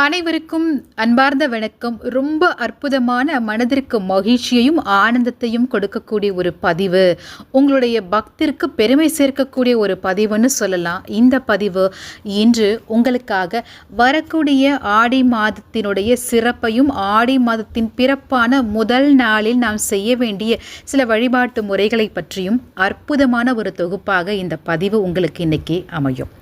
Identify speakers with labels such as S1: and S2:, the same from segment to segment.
S1: அனைவருக்கும் அன்பார்ந்த வணக்கம். ரொம்ப அற்புதமான மனதிற்கு மகிழ்ச்சியையும் ஆனந்தத்தையும் கொடுக்கக்கூடிய ஒரு பதிவு. உங்களுடைய பக்திற்கு பெருமை சேர்க்கக்கூடிய ஒரு பதிவுன்னு சொல்லலாம். இந்த பதிவு இன்று உங்களுக்காக வரக்கூடிய ஆடி மாதத்தினுடைய சிறப்பையும் ஆடி மாதத்தின் பிறப்பான முதல் நாளில் நாம் செய்ய வேண்டிய சில வழிபாட்டு முறைகளை பற்றியும் அற்புதமான ஒரு தொகுப்பாக இந்த பதிவு உங்களுக்கு இன்றைக்கி அமையும்.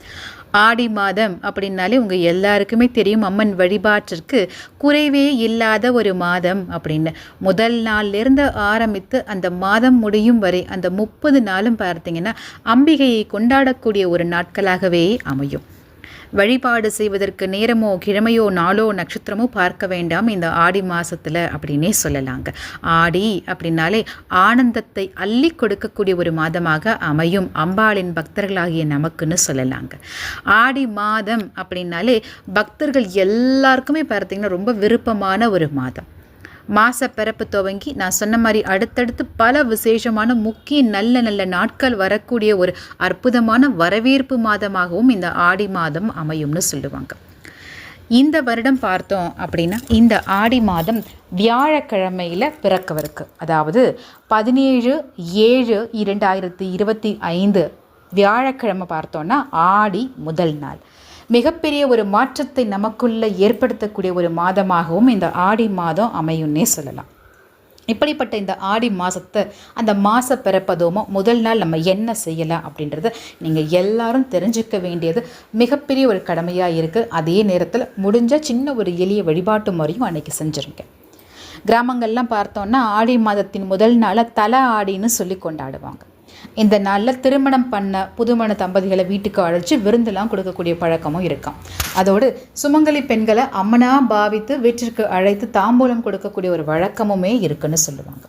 S1: ஆடி மாதம் அப்படின்னாலே உங்கள் எல்லாருக்குமே தெரியும் அம்மன் வழிபாட்டிற்கு குறைவே இல்லாத ஒரு மாதம் அப்படின்னு. முதல் நாள்லேருந்து ஆரம்பித்து அந்த மாதம் முடியும் வரை அந்த முப்பது நாளும் பார்த்தீங்கன்னா அம்பிகையை கொண்டாடக்கூடிய ஒரு நாட்களாகவே அமையும். வழிபாடு செய்வதற்கு நேரமோ கிழமையோ நாளோ நட்சத்திரமோ பார்க்க வேண்டாம். இந்த ஆடி மாதத்தில் அப்படின்னே சொல்லலாங்க. ஆடி அப்படின்னாலே ஆனந்தத்தை அள்ளி கொடுக்கக்கூடிய ஒரு மாதமாக அமையும். அம்பாளின் பக்தர்களாகிய நமக்குன்னு சொல்லலாங்க. ஆடி மாதம் அப்படின்னாலே பக்தர்கள் எல்லாருக்குமே பார்த்திங்கன்னா ரொம்ப விருப்பமான ஒரு மாதம். மாச பிறப்பு துவங்கி நான் சொன்ன மாதிரி அடுத்தடுத்து பல விசேஷமான முக்கிய நல்ல நல்ல நாட்கள் வரக்கூடிய ஒரு அற்புதமான வரவேற்பு மாதமாகவும் இந்த ஆடி மாதம் அமையும்னு சொல்லுவாங்க. இந்த வருடம் பார்த்தோம் அப்படின்னா இந்த ஆடி மாதம் வியாழக்கிழமையில் பிறக்கவிருக்கு. அதாவது பதினேழு ஏழு இரண்டாயிரத்தி இருபத்தி ஐந்து வியாழக்கிழமை பார்த்தோன்னா ஆடி முதல் நாள். மிகப்பெரிய ஒரு மாற்றத்தை நமக்குள்ளே ஏற்படுத்தக்கூடிய ஒரு மாதமாகவும் இந்த ஆடி மாதம் அமையும்னே சொல்லலாம். இப்படிப்பட்ட இந்த ஆடி மாதத்தை அந்த மாத பிறப்பதோமோ முதல் நாள் நம்ம என்ன செய்யலாம் அப்படின்றத நீங்கள் எல்லாரும் தெரிஞ்சுக்க வேண்டியது மிகப்பெரிய ஒரு கடமையாக இருக்குது அதே நேரத்தில் முடிஞ்ச சின்ன ஒரு எளிய வழிபாட்டு முறையும் அன்னைக்கு செஞ்சுருங்க. கிராமங்கள்லாம் பார்த்தோன்னா ஆடி மாதத்தின் முதல் நாளை தலை ஆடின்னு சொல்லி கொண்டாடுவாங்க. இந்த நாளில் திருமணம் பண்ண புதுமண தம்பதிகளை வீட்டுக்கு அழைச்சி விருந்தெல்லாம் கொடுக்கக்கூடிய பழக்கமும் இருக்கும். அதோடு சுமங்கலி பெண்களை அம்மனா பாவித்து வீட்டிற்கு அழைத்து தாம்பூலம் கொடுக்கக்கூடிய ஒரு வழக்கமுமே இருக்குன்னு சொல்லுவாங்க.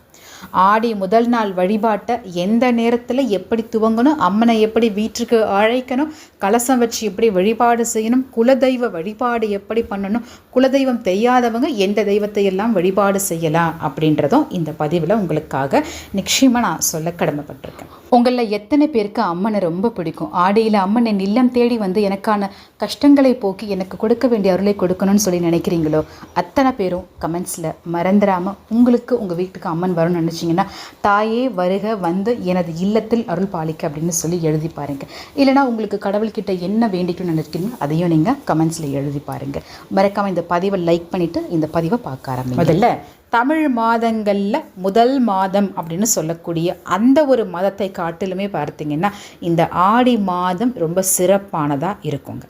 S1: ஆடி முதல் நாள் வழிபாட்டை எந்த நேரத்தில் எப்படி துவங்கணும் அம்மனை எப்படி வீட்டுக்கு அழைக்கணும் கலசம் வச்சு எப்படி வழிபாடு செய்யணும் குலதெய்வ வழிபாடு எப்படி பண்ணணும் குலதெய்வம் தெரியாதவங்க எந்த தெய்வத்தை எல்லாம் வழிபாடு செய்யலாம் அப்படின்றதும் இந்த பதிவில் உங்களுக்காக நிச்சயமாக நான் சொல்ல கடமைப்பட்டிருக்கேன். உங்களில் எத்தனை பேருக்கு அம்மனை ரொம்ப பிடிக்கும்? ஆடியில் அம்மனை நில்லம் தேடி வந்து எனக்கான கஷ்டங்களை போக்கி எனக்கு கொடுக்க வேண்டிய அருளை கொடுக்கணும்னு சொல்லி நினைக்கிறீங்களோ? அத்தனை பேரும் கமெண்ட்ஸில் மறந்துடாமல் உங்களுக்கு உங்கள் வீட்டுக்கு அம்மன் வரணும்னு நினச்சிங்கன்னா தாயே வருக வந்து எனது இல்லத்தில் அருள் பாலிக்க அப்படின்னு சொல்லி எழுதி பாருங்க. இல்லைனா உங்களுக்கு கடவுள்கிட்ட என்ன வேண்டிக்கணும்னு நினைக்கிறீங்க அதையும் நீங்கள் கமெண்ட்ஸில் எழுதி பாருங்க. மறக்காமல் இந்த பதிவை லைக் பண்ணிவிட்டு இந்த பதிவை பார்க்க ஆரம்பிங்க. முதல்ல தமிழ் மாதங்களில் முதல் மாதம் அப்படின்னு சொல்லக்கூடிய அந்த ஒரு மதத்தை காட்டிலுமே பார்த்தீங்கன்னா இந்த ஆடி மாதம் ரொம்ப சிறப்பானதாக இருக்குங்க.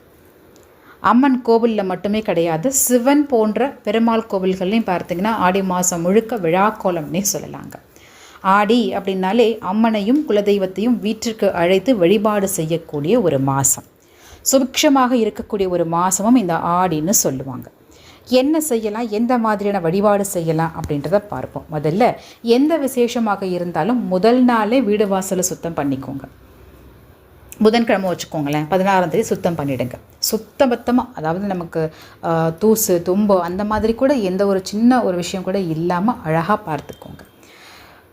S1: அம்மன் கோவிலில் மட்டுமே கிடையாது. சிவன் போன்ற பெருமாள் கோவில்கள்லையும் பார்த்தீங்கன்னா ஆடி மாதம் முழுக்க விழாக்கோலம்னே சொல்லலாங்க. ஆடி அப்படின்னாலே அம்மனையும் குலதெய்வத்தையும் வீட்டிற்கு அழைத்து வழிபாடு செய்யக்கூடிய ஒரு மாதம் சுபிக்ஷமாக இருக்கக்கூடிய ஒரு மாதமும் இந்த ஆடின்னு சொல்லுவாங்க. என்ன செய்யலாம்? எந்த மாதிரியான வழிபாடு செய்யலாம்? அப்படின்றத பார்ப்போம். முதல்ல எந்த விசேஷமாக இருந்தாலும் முதல் நாளே வீடு வாசலை சுத்தம் பண்ணிக்கோங்க. புதன்கிழமை வச்சுக்கோங்களேன் பதினாறாம் தேதி சுத்தம் பண்ணிவிடுங்க சுத்தபத்தமாக அதாவது நமக்கு தூசு தும்பு அந்த மாதிரி கூட எந்த ஒரு சின்ன ஒரு விஷயம் கூட இல்லாமல் அழகாக பார்த்துக்கோங்க.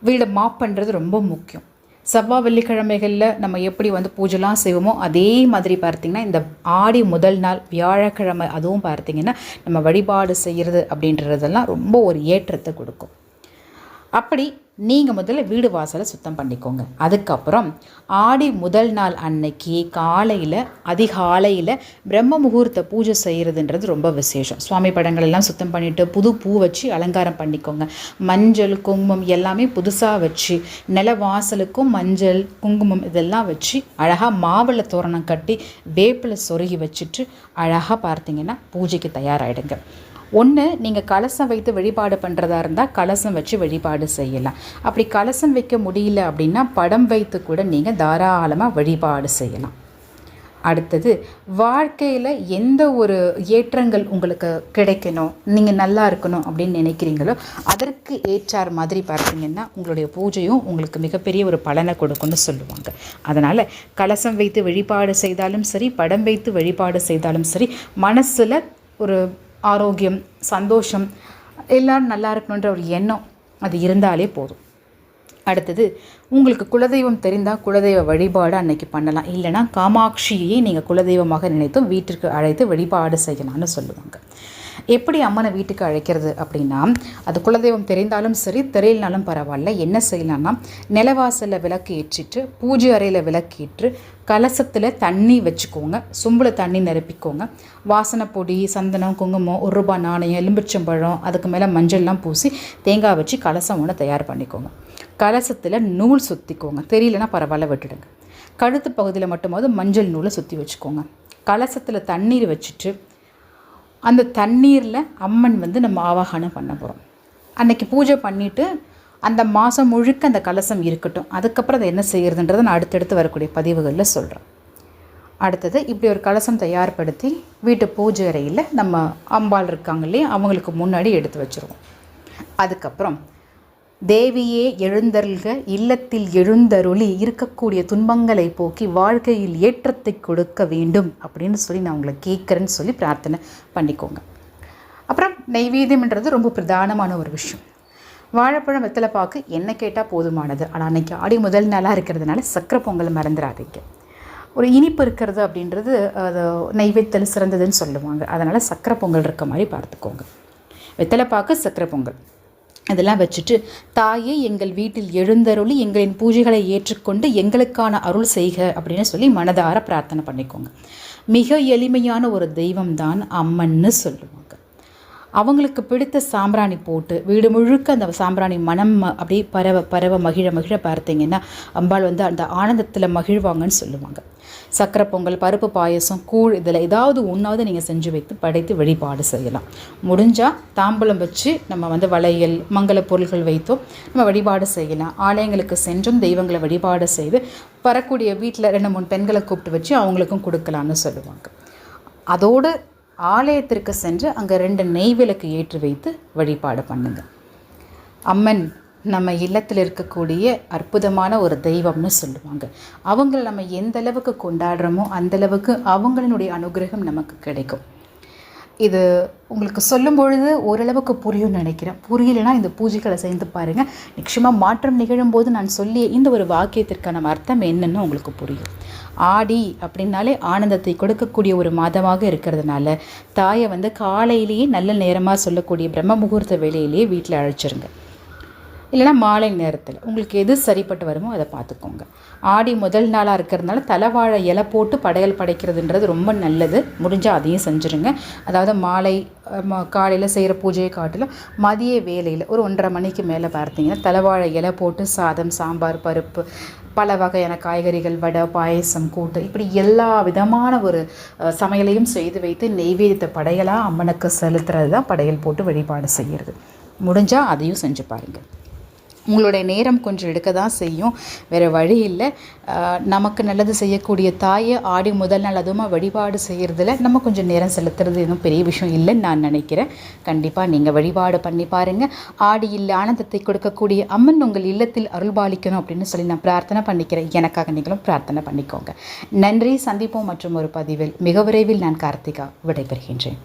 S1: வீடை மாப் பண்ணுறது ரொம்ப முக்கியம். செவ்வாய் வெள்ளிக்கிழமைகளில் நம்ம எப்படி வந்து பூஜைலாம் செய்வோமோ அதே மாதிரி பார்த்திங்கன்னா இந்த ஆடி முதல் நாள் வியாழக்கிழமை அதுவும் பார்த்திங்கன்னா நம்ம வழிபாடு செய்கிறது அப்படின்றதெல்லாம் ரொம்ப ஒரு ஏற்றத்தை கொடுக்கும். அப்படி நீங்கள் முதல்ல வீடு வாசலை சுத்தம் பண்ணிக்கோங்க. அதுக்கப்புறம் ஆடி முதல் நாள் அன்னைக்கு காலையில் அதிகாலையில் பிரம்ம முகூர்த்த பூஜை செய்கிறதுன்றது ரொம்ப விசேஷம். சுவாமி படங்கள் எல்லாம் சுத்தம் பண்ணிவிட்டு புது பூ வச்சு அலங்காரம் பண்ணிக்கோங்க. மஞ்சள் குங்குமம் எல்லாமே புதுசாக வச்சு நில வாசலுக்கும் மஞ்சள் குங்குமம் இதெல்லாம் வச்சு அழகாக மாவள தோரணம் கட்டி வேப்பில் சொருகி வச்சுட்டு அழகாக பார்த்தீங்கன்னா பூஜைக்கு தயாராகிடுங்க ஒன்று நீங்கள் கலசம் வைத்து வழிபாடு பண்ணுறதா இருந்தால் கலசம் வச்சு வழிபாடு செய்யலாம். அப்படி கலசம் வைக்க முடியல அப்படின்னா படம் வைத்து கூட நீங்கள் தாராளமாக வழிபாடு செய்யலாம். அடுத்தது வாழ்க்கையில் எந்த ஒரு ஏற்றங்கள் உங்களுக்கு கிடைக்கணும் நீங்கள் நல்லா இருக்கணும் அப்படின்னு நினைக்கிறீங்களோ அதற்கு ஏற்றார் மாதிரி பார்த்தீங்கன்னா உங்களுடைய பூஜையும் உங்களுக்கு மிகப்பெரிய ஒரு பலனை கொடுக்கும்னு சொல்லுவாங்க. அதனால் கலசம் வைத்து வழிபாடு செய்தாலும் சரி படம் வைத்து வழிபாடு செய்தாலும் சரி மனசில் ஒரு ஆரோக்கியம் சந்தோஷம் எல்லோரும் நல்லா இருக்கணுன்ற ஒரு எண்ணம் அது இருந்தாலே போதும். அடுத்தது உங்களுக்கு குலதெய்வம் தெரிந்தால் குலதெய்வ வழிபாடு அன்னைக்கு பண்ணலாம். இல்லைனா காமாட்சியை நீங்கள் குலதெய்வமாக நினைத்தும் வீட்டிற்கு அழைத்து வழிபாடு செய்யலாம்னு சொல்லுவாங்க. எப்படி அம்மனை வீட்டுக்கு அழைக்கிறது அப்படின்னா அது குலதெய்வம் தெரிந்தாலும் சரி தெரியலனாலும் பரவாயில்ல. என்ன செய்யலாம்னா நிலவாசலில் விளக்கு ஏற்றிட்டு பூஜை அறையில் விளக்கேற்று கலசத்தில் தண்ணி வச்சுக்கோங்க. சொம்பில் தண்ணி நிரப்பிக்கோங்க. வாசனை பொடி சந்தனம் குங்குமம் ஒரு ரூபாய் நாணயம் எலும்பிச்சம்பழம் அதுக்கு மேலே மஞ்சள்லாம் பூசி தேங்காய் வச்சு கலசம் ஒன்று தயார் பண்ணிக்கோங்க. கலசத்தில் நூல் சுற்றிக்கோங்க தெரியலனா பரவாயில்ல விட்டுடுங்க. கழுத்து பகுதியில் மட்டுமாவது மஞ்சள் நூலை சுற்றி வச்சுக்கோங்க. கலசத்தில் தண்ணீர் வச்சுட்டு அந்த தண்ணீரில் அம்மன் வந்து நம்ம ஆவாகனம் பண்ண போகிறோம் அன்னைக்கு பூஜை பண்ணிவிட்டு அந்த மாதம் முழுக்க அந்த கலசம் இருக்கட்டும். அதுக்கப்புறம் அதை என்ன செய்கிறதுன்றதை நான் அடுத்தடுத்து வரக்கூடிய பதிவுகளில் சொல்கிறேன் அடுத்தது இப்படி ஒரு கலசம் தயார்படுத்தி வீட்டு பூஜை அறையில் நம்ம அம்பாள் இருக்காங்க இல்லையா அவங்களுக்கு முன்னாடி எடுத்து வச்சுருவோம். அதுக்கப்புறம் தேவியே எழுந்தருள்க இல்லத்தில் எழுந்தருளி இருக்கக்கூடிய துன்பங்களை போக்கி வாழ்க்கையில் ஏற்றத்தை கொடுக்க வேண்டும் அப்படின்னு சொல்லி நான் உங்களை கேட்குறேன்னு சொல்லி பிரார்த்தனை பண்ணிக்கோங்க. அப்புறம் நெய்வேத்தியம்ன்றது ரொம்ப பிரதானமான ஒரு விஷயம். வாழைப்பழம் வெத்தலை பாக்கு என்ன கேட்டால் போதுமானது? ஆனால் அன்றைக்கி ஆடி முதல் நாளாக இருக்கிறதுனால சக்கரை பொங்கல் மறந்துடாதீங்க. ஒரு இனிப்பு இருக்கிறது அப்படின்றது அது நைவேத்தியில் சிறந்ததுன்னு சொல்லுவாங்க. அதனால் சக்கரை பொங்கல் இருக்க மாதிரி பார்த்துக்கோங்க. வெத்தலை பாக்கு சக்கரை பொங்கல். அதெல்லாம் வச்சுட்டு தாயே எங்கள் வீட்டில் எழுந்தருளி எங்களின் பூஜைகளை ஏற்றுக்கொண்டு எங்களுக்கான அருள் செய்க அப்படின்னு சொல்லி மனதார பிரார்த்தனை பண்ணிக்கோங்க. மிக எளிமையான ஒரு தெய்வம் தான் அம்மன்னு சொல்லுவாங்க. அவங்களுக்கு பிடித்த சாம்பிராணி போட்டு வீடு முழுக்க அந்த சாம்பிராணி மனம் அப்படியே பரவ பரவ மகிழ மகிழ பார்த்தீங்கன்னா அம்பாள் வந்து அந்த ஆனந்தத்தில் மகிழ்வாங்கன்னு சொல்லுவாங்க. சக்கரை பொங்கல் பருப்பு பாயசம் கூழ் இதில் ஏதாவது ஒன்றாவது நீங்கள் செஞ்சு வைத்து படைத்து வழிபாடு செய்யலாம். முடிஞ்சால் தாம்பலம் வச்சு நம்ம வந்து வளையல் மங்கள பொருள்கள் வைத்தோம் நம்ம வழிபாடு செய்யலாம். ஆலயங்களுக்கு சென்றும் தெய்வங்களை வழிபாடு செய்து வரக்கூடிய வீட்டில் ரெண்டு மூணு பெண்களை கூப்பிட்டு வச்சு அவங்களுக்கும் கொடுக்கலான்னு சொல்லுவாங்க. அதோடு ஆலயத்திற்கு சென்று அங்கே ரெண்டு நெய் விளக்கு ஏற்றி வைத்து வழிபாடு பண்ணுங்க. அம்மன் நம்ம இல்லத்தில் இருக்கக்கூடிய அற்புதமான ஒரு தெய்வம்னு சொல்லுவாங்க. அவங்கள நம்ம எந்த அளவுக்கு கொண்டாடுறோமோ அந்தளவுக்கு அவங்களினுடைய அனுகிரகம் நமக்கு கிடைக்கும். இது உங்களுக்கு சொல்லும் பொழுது ஓரளவுக்கு புரியும்னு நினைக்கிறேன். புரியலைன்னா இந்த பூஜைகளை சேர்ந்து பாருங்கள் நிச்சயமாக மாற்றம் நிகழும்போது நான் சொல்லிய இந்த ஒரு வாக்கியத்திற்கான அர்த்தம் என்னென்னு உங்களுக்கு புரியும். ஆடி அப்படின்னாலே ஆனந்தத்தை கொடுக்கக்கூடிய ஒரு மாதமாக இருக்கிறதுனால தாயை வந்து காலையிலேயே நல்ல நேரமாக சொல்லக்கூடிய பிரம்ம முகூர்த்த வேலையிலேயே வீட்டில் அழைச்சிருங்க. இல்லைனா மாலை நேரத்தில் உங்களுக்கு எது சரிப்பட்டு வருமோ அதை பார்த்துக்கோங்க. ஆடி முதல் நாளாக இருக்கிறதுனால தலைவாழை இலை போட்டு படையல் படைக்கிறதுன்றது ரொம்ப நல்லது. முடிஞ்சால் அதையும் செஞ்சுருங்க. அதாவது மாலை காலையில் செய்கிற பூஜையை காட்டிலும் மதிய வேலையில் ஒரு ஒன்றரை மணிக்கு மேலே பார்த்தீங்கன்னா தலைவாழை இலை போட்டு சாதம் சாம்பார் பருப்பு பல வகையான காய்கறிகள் வடை பாயசம் கூட்டு இப்படி எல்லா விதமான ஒரு சமையலையும் செய்து வைத்து நெய்வேதித்த படையலாக அம்மனுக்கு செலுத்துறது தான் படையல் போட்டு வழிபாடு செய்கிறது முடிஞ்சால் அதையும் செஞ்சு பாருங்கள் உங்களுடைய நேரம் கொஞ்சம் எடுக்க தான் செய்யும். வேறு வழி இல்லை. நமக்கு நல்லது செய்யக்கூடிய தாயை ஆடி முதல் நாள் அதுவுமா வழிபாடு செய்கிறதுல நம்ம கொஞ்சம் நேரம் செலுத்துறது எதுவும் பெரிய விஷயம் இல்லைன்னு நான் நினைக்கிறேன். கண்டிப்பாக நீங்கள் வழிபாடு பண்ணி பாருங்கள் ஆடியில் ஆனந்தத்தை கொடுக்கக்கூடிய அம்மன் உங்கள் இல்லத்தில் அருள்பாலிக்கணும் அப்படின்னு சொல்லி நான் பிரார்த்தனை பண்ணிக்கிறேன். எனக்காக நீங்களும் பிரார்த்தனை பண்ணிக்கோங்க. நன்றி. சந்திப்போம் மற்றும் ஒரு பதிவில். மிக விரைவில் நான் கார்த்திகா விடைபெறுகின்றேன்.